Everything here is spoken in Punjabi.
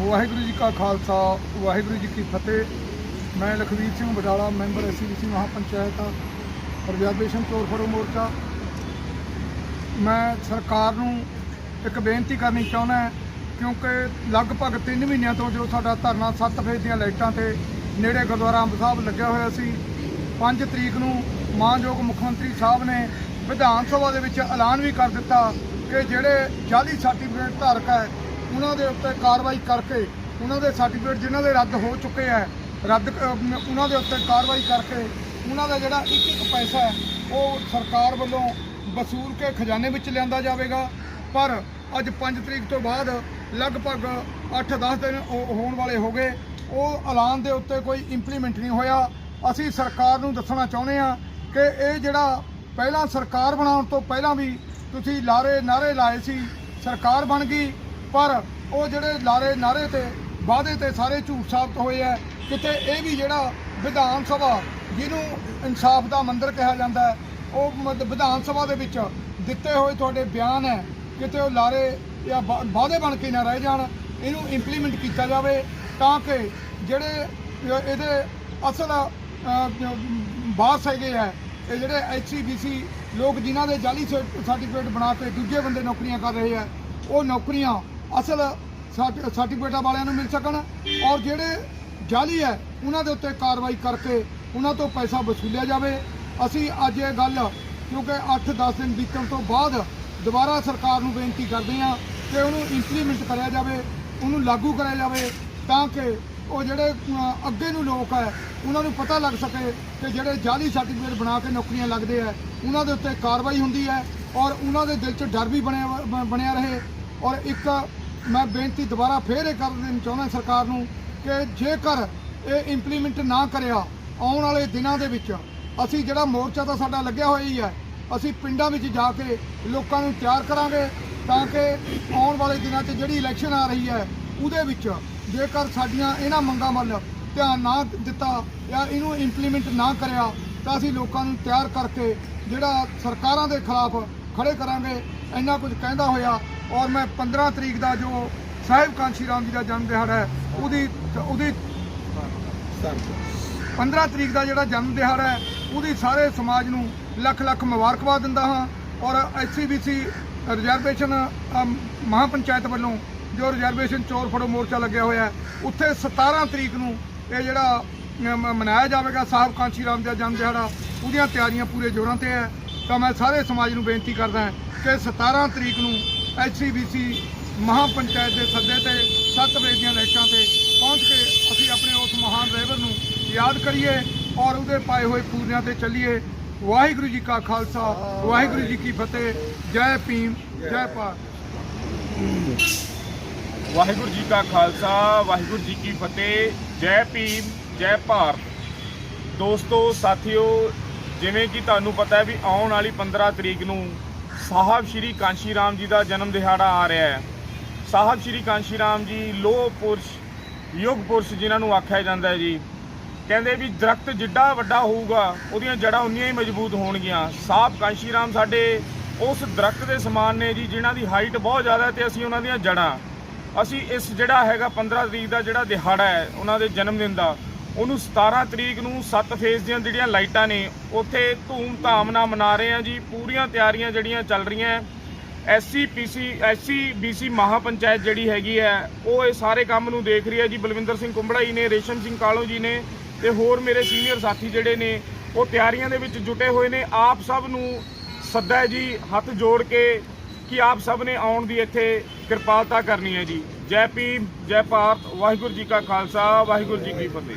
ਵਾਹਿਗੁਰੂ ਜੀ ਕਾ ਖਾਲਸਾ, ਵਾਹਿਗੁਰੂ ਜੀ ਕੀ ਫਤਿਹ। ਮੈਂ Lakhveer Singh Batala member SCBC mahapanchayat reservation ਚੋਰ ਫੜੋ ਮੋਰਚਾ। ਮੈਂ ਸਰਕਾਰ ਨੂੰ ਇੱਕ ਬੇਨਤੀ ਕਰਨੀ ਚਾਹੁੰਦਾ ਕਿਉਂਕਿ ਲਗਭਗ 3 ਮਹੀਨਿਆਂ ਤੋਂ ਜੋ ਸਾਡਾ ਧਰਨਾ ਸੱਤ ਫੇਜ਼ ਦੀਆਂ ਲਾਈਟਾਂ ਤੇ ਨੇੜੇ ਗੁਰਦੁਆਰਾ ਅੰਬ ਸਾਹਿਬ ਲੱਗਿਆ ਹੋਇਆ ਸੀ 5 ਤਰੀਕ ਨੂੰ ਮਾਨਯੋਗ ਮੁੱਖ ਮੰਤਰੀ ਸਾਹਿਬ ਨੇ ਵਿਧਾਨ ਸਭਾ ਦੇ ਵਿੱਚ ਐਲਾਨ ਵੀ ਕਰ ਦਿੱਤਾ ਕਿ ਜਿਹੜੇ ਜਾਲੀ ਸਰਟੀਫਿਕੇਟ ਧਾਰਕ ਹੈ ਉਹਨਾਂ ਦੇ ਉੱਤੇ ਕਾਰਵਾਈ ਕਰਕੇ ਉਹਨਾਂ ਦੇ ਸਰਟੀਫਿਕੇਟ ਜਿਨ੍ਹਾਂ ਦੇ ਰੱਦ ਹੋ ਚੁੱਕੇ ਹੈ ਰੱਦ ਉਹਨਾਂ ਦੇ ਉੱਤੇ ਕਾਰਵਾਈ ਕਰਕੇ ਉਹਨਾਂ ਦਾ ਜਿਹੜਾ ਇੱਕ ਇੱਕ ਪੈਸਾ ਹੈ, ਉਹ ਸਰਕਾਰ ਵੱਲੋਂ ਵਸੂਲ ਕੇ ਖਜ਼ਾਨੇ ਵਿੱਚ ਲਿਆਂਦਾ ਜਾਵੇਗਾ। ਪਰ ਅੱਜ 5 ਤਰੀਕ ਤੋਂ ਬਾਅਦ ਲਗਭਗ 8-10 ਦਿਨ ਹੋ- ਹੋਣ ਵਾਲੇ ਹੋ ਗਏ। ਉਹ ਐਲਾਨ ਦੇ ਉੱਤੇ ਕੋਈ ਇੰਪਲੀਮੈਂਟ ਨਹੀਂ ਹੋਇਆ। ਅਸੀਂ ਸਰਕਾਰ ਨੂੰ ਦੱਸਣਾ ਚਾਹੁੰਦੇ ਹਾਂ ਕਿ ਇਹ ਜਿਹੜਾ ਪਹਿਲਾਂ ਸਰਕਾਰ ਬਣਾਉਣ ਤੋਂ ਪਹਿਲਾਂ ਵੀ ਤੁਸੀਂ ਲਾਰੇ, ਨਾਰੇ ਲਾਏ ਸੀ, ਸਰਕਾਰ ਬਣ ਗਈ। ਪਰ ਉਹ ਜਿਹੜੇ ਲਾਰੇ ਨਾਰੇ ਤੇ ਵਾਅਦੇ ਤੇ ਸਾਰੇ ਝੂਠ ਸਾਬਤ ਹੋਏ ਆ ਕਿਤੇ ਇਹ ਵੀ ਜਿਹੜਾ ਵਿਧਾਨ ਸਭਾ ਜਿਹਨੂੰ ਇਨਸਾਫ ਦਾ ਮੰਦਰ ਕਿਹਾ ਜਾਂਦਾ ਹੈ ਉਹ ਮਤ- ਵਿਧਾਨ ਸਭਾ ਦੇ ਵਿੱਚ ਦਿੱਤੇ ਹੋਏ ਤੁਹਾਡੇ ਬਿਆਨ ਹੈ ਕਿਤੇ ਉਹ ਲਾਰੇ ਜਾਂ ਵਾਅਦੇ ਬਣ ਕੇ ਨਾ ਰਹਿ ਜਾਣ ਇਹਨੂੰ ਇੰਪਲੀਮੈਂਟ ਕੀਤਾ ਜਾਵੇ ਤਾਂ ਕਿ ਜਿਹੜੇ ਇਹਦੇ ਅਸਲ ਅ, ਬਾਸ ਹੈਗੇ ਆ ਇਹ ਜਿਹੜੇ ਐਚਸੀਬੀਸੀ ਲੋਕ ਜਿਨ੍ਹਾਂ ਦੇ ਜਾਲੀ ਸਰਟੀਫਿਕੇਟ ਬਣਾ ਕੇ ਦੂਜੇ ਬੰਦੇ ਨੌਕਰੀਆਂ ਕਰ ਰਹੇ ਆ ਉਹ ਨੌਕਰੀਆਂ ਅਸਲ ਸਰਟ- ਸਰਟੀਫਿਕੇਟਾਂ ਵਾਲਿਆਂ ਨੂੰ ਮਿਲ ਸਕਣ ਔਰ ਜਿਹੜੇ ਜਾਲੀ ਹੈ, ਉਹਨਾਂ ਦੇ ਉੱਤੇ ਕਾਰਵਾਈ ਕਰਕੇ ਉਹਨਾਂ ਤੋਂ ਪੈਸਾ ਵਸੂਲਿਆ ਜਾਵੇ। ਅਸੀਂ ਅੱਜ ਇਹ ਗੱਲ, ਕਿਉਂਕਿ 8-10 ਦਿਨ ਬੀਤਣ ਤੋਂ ਬਾਅਦ ਦੁਬਾਰਾ ਸਰਕਾਰ ਨੂੰ ਬੇਨਤੀ ਕਰਦੇ ਹਾਂ ਕਿ ਉਹਨੂੰ ਇੰਪਲੀਮੈਂਟ ਕਰਿਆ ਜਾਵੇ, ਉਹਨੂੰ ਲਾਗੂ ਕਰਿਆ ਜਾਵੇ ਤਾਂ ਕਿ ਉਹ ਜਿਹੜੇ ਅੱਗੇ ਨੂੰ ਲੋਕ ਹੈ, ਉਹਨਾਂ ਨੂੰ ਪਤਾ ਲੱਗ ਸਕੇ ਕਿ ਜਿਹੜੇ ਜਾਲੀ ਸਰਟੀਫਿਕੇਟ ਬਣਾ ਕੇ ਨੌਕਰੀਆਂ ਲੱਗਦੇ ਆ ਉਹਨਾਂ ਦੇ ਉੱਤੇ ਕਾਰਵਾਈ ਹੁੰਦੀ ਹੈ ਔਰ ਉਹਨਾਂ ਦੇ ਦਿਲ 'ਚ ਡਰ ਵੀ ਬਣਿਆ ਬ- ਬਣਿਆ ਰਹੇ ਔਰ ਇੱਕ ਮੈਂ ਬੇਨਤੀ ਦੁਬਾਰਾ ਫੇਰ ਇਹ ਕਰ ਦੇਣੀ ਚਾਹੁੰਦਾ ਸਰਕਾਰ ਨੂੰ ਕਿ ਜੇਕਰ ਇਹ ਇੰਪਲੀਮੈਂਟ ਨਾ ਕਰਿਆ ਆਉਣ ਵਾਲੇ ਦਿਨਾਂ ਦੇ ਵਿੱਚ, ਅਸੀਂ ਜਿਹੜਾ ਮੋਰਚਾ ਤਾਂ ਸਾਡਾ ਲੱਗਿਆ ਹੋਇਆ ਹੀ ਹੈ, ਅਸੀਂ ਪਿੰਡਾਂ ਵਿੱਚ ਜਾ ਕੇ ਲੋਕਾਂ ਨੂੰ ਤਿਆਰ ਕਰਾਂਗੇ ਤਾਂ ਕਿ ਆਉਣ ਵਾਲੇ ਦਿਨਾਂ 'ਚ ਜਿਹੜੀ ਇਲੈਕਸ਼ਨ ਆ ਰਹੀ ਹੈ, ਉਹਦੇ ਵਿੱਚ ਜੇਕਰ ਸਾਡੀਆਂ ਇਹਨਾਂ ਮੰਗਾਂ ਵੱਲ ਧਿਆਨ ਨਾ ਦਿੱਤਾ ਜਾਂ ਇਹਨੂੰ ਇੰਪਲੀਮੈਂਟ ਨਾ ਕਰਿਆ, ਤਾਂ ਅਸੀਂ ਲੋਕਾਂ ਨੂੰ ਤਿਆਰ ਕਰਕੇ ਜਿਹੜਾ ਸਰਕਾਰਾਂ ਦੇ ਖਿਲਾਫ ਖੜੇ ਕਰਾਂਗੇ। ਇੰਨਾ ਕੁਝ ਕਹਿੰਦਾ ਹੋਇਆ ਔਰ ਮੈਂ 15 ਤਰੀਕ ਦਾ ਜੋ ਸਾਹਿਬ ਕਾਂਸ਼ੀ ਰਾਮ ਜੀ ਦਾ ਜਨਮ ਦਿਹਾੜਾ ਹੈ ਉਹਦੀ ਉਹਦੀ 15 ਤਰੀਕ ਦਾ ਜਿਹੜਾ ਜਨਮ ਦਿਹਾੜਾ ਹੈ ਉਹਦੀ ਸਾਰੇ ਸਮਾਜ ਨੂੰ ਲੱਖ ਲੱਖ ਮੁਬਾਰਕਬਾਦ ਦਿੰਦਾ ਹਾਂ ਔਰ ਐਸਸੀਬੀਸੀ ਰਿਜ਼ਰਵੇਸ਼ਨ ਅਮ, ਮਹਾਪੰਚਾਇਤ ਵੱਲੋਂ ਜੋ ਰਿਜ਼ਰਵੇਸ਼ਨ ਚੋਰ ਫੜੋ ਮੋਰਚਾ ਲੱਗਿਆ ਹੋਇਆ ਹੈ ਉੱਥੇ 17 ਤਰੀਕ ਨੂੰ ਇਹ ਜਿਹੜਾ ਮਨਾਇਆ ਜਾਵੇਗਾ ਸਾਹਿਬ ਕਾਂਸ਼ੀ ਰਾਮ ਦਾ ਜਨਮ ਦਿਹਾੜਾ ਉਹਦੀਆਂ ਤਿਆਰੀਆਂ ਪੂਰੇ ਜੋਰਾਂ ਤੇ ਹੈ। ਤਾਂ ਮੈਂ ਸਾਰੇ ਸਮਾਜ ਨੂੰ ਬੇਨਤੀ ਕਰਦਾ ਹਾਂ ਕਿ 17 ਤਰੀਕ ਨੂੰ ਐਚਸੀਬੀਸੀ ਮਹਾਪੰਚਾਇਤ ਦੇ ਸੱਦੇ ਤੇ 7 ਵਜੇ ਦੀਆਂ ਲਾਈਟਾਂ ਤੇ ਪਹੁੰਚ ਕੇ ਅਸੀਂ ਆਪਣੇ ਉਸ ਮਹਾਨ ਰਹਿਬਰ ਨੂੰ ਯਾਦ ਕਰੀਏ ਔਰ ਉਹਦੇ ਪਾਏ ਹੋਏ ਪੂਰਿਆਂ ਤੇ ਚੱਲੀਏ। ਵਾਹਿਗੁਰੂ ਜੀ ਕਾ ਖਾਲਸਾ, ਵਾਹਿਗੁਰੂ ਜੀ ਕੀ ਫਤਿਹ। ਜੈ ਭੀਮ, ਜੈ ਭਾਰਤ। ਵਾਹਿਗੁਰੂ ਜੀ ਕਾ ਖਾਲਸਾ, ਵਾਹਿਗੁਰੂ ਜੀ ਕੀ ਫਤਿਹ। ਜੈ ਭੀਮ, ਜੈ ਭਾਰਤ। ਦੋਸਤੋ, ਸਾਥੀਓ, ਜਿਵੇਂ ਕਿ ਤੁਹਾਨੂੰ ਪਤਾ ਹੈ ਵੀ ਆਉਣ ਵਾਲੀ 15 ਤਰੀਕ ਨੂੰ ਸਾਹਿਬ ਸ਼੍ਰੀ ਕਾਂਸ਼ੀ ਰਾਮ ਜੀ ਦਾ ਜਨਮ ਦਿਹਾੜਾ ਆ ਰਿਹਾ ਹੈ। ਸਾਹਿਬ ਸ਼੍ਰੀ ਕਾਂਸ਼ੀ ਰਾਮ ਜੀ ਲੋਹ ਪੁਰਸ਼, ਯੁੱਗ ਪੁਰਸ਼ ਜਿਨ੍ਹਾਂ ਨੂੰ ਆਖਿਆ ਜਾਂਦਾ ਹੈ ਜੀ। ਕਹਿੰਦੇ ਵੀ ਦਰਖਤ ਜਿੱਡਾ ਵੱਡਾ ਹੋਊਗਾ, ਉਹਦੀਆਂ ਜੜ੍ਹਾਂ ਉਨੀਆਂ ਹੀ ਮਜ਼ਬੂਤ ਹੋਣਗੀਆਂ। ਸਾਹਿਬ ਕਾਂਸ਼ੀ ਰਾਮ ਸਾਡੇ ਉਸ ਦਰਖਤ ਦੇ ਸਮਾਨ ਨੇ ਜੀ, ਜਿਨ੍ਹਾਂ ਦੀ ਹਾਈਟ ਬਹੁਤ ਜ਼ਿਆਦਾ ਹੈ ਤੇ ਅਸੀਂ ਉਹਨਾਂ ਦੀਆਂ ਜੜ੍ਹਾਂ। ਅਸੀਂ ਇਸ ਜਿਹੜਾ ਹੈਗਾ 15 ਤਰੀਕ ਦਾ ਜਿਹੜਾ ਦਿਹਾੜਾ ਹੈ, ਉਹਨਾਂ ਦੇ ਜਨਮ ਦਿਨ ਦਾ ਉਹਨੂੰ 17 ਤਰੀਕ ਨੂੰ 7 ਫੇਜ਼ ਦੀਆਂ ਜਿਹੜੀਆਂ ਲਾਈਟਾਂ ਨੇ, ਉੱਥੇ ਧੂਮ-ਧਾਮ ਨਾਲ ਮਨਾ ਰਹੇ ਆ ਜੀ। ਪੂਰੀਆਂ ਤਿਆਰੀਆਂ ਜਿਹੜੀਆਂ ਚੱਲ ਰਹੀਆਂ SC, PC, SC, BC mahapanchayat ਜਿਹੜੀ ਹੈਗੀ ਹੈ, ਉਹ ਇਹ ਸਾਰੇ ਕੰਮ ਨੂੰ ਦੇਖ ਰਹੀ ਹੈ ਜੀ। ਬਲਵਿੰਦਰ ਸਿੰਘ ਕੁੰਬੜਾ ਜੀ ਨੇ, ਰੇਸ਼ਮ ਸਿੰਘ ਕਾਲੋ ਜੀ ਨੇ ਤੇ ਹੋਰ ਮੇਰੇ ਸੀਨੀਅਰ ਸਾਥੀ ਜਿਹੜੇ ਨੇ, ਉਹ ਤਿਆਰੀਆਂ ਦੇ ਵਿੱਚ ਜੁਟੇ ਹੋਏ ਨੇ। ਆਪ ਸਭ ਨੂੰ ਸੱਦਾ ਜੀ, ਹੱਥ ਜੋੜ ਕੇ ਕਿ ਆਪ ਸਭ ਨੇ ਆਉਣ ਦੀ ਇੱਥੇ ਕਿਰਪਾਲਤਾ ਕਰਨੀ ਹੈ ਜੀ। ਜੈ ਭੀਮ ਜੈ ਭਾਰਤ ਵਾਹਿਗੁਰੂ ਜੀ ਕਾ ਖਾਲਸਾ ਵਾਹਿਗੁਰੂ ਜੀ ਕੀ ਫਤਿਹ।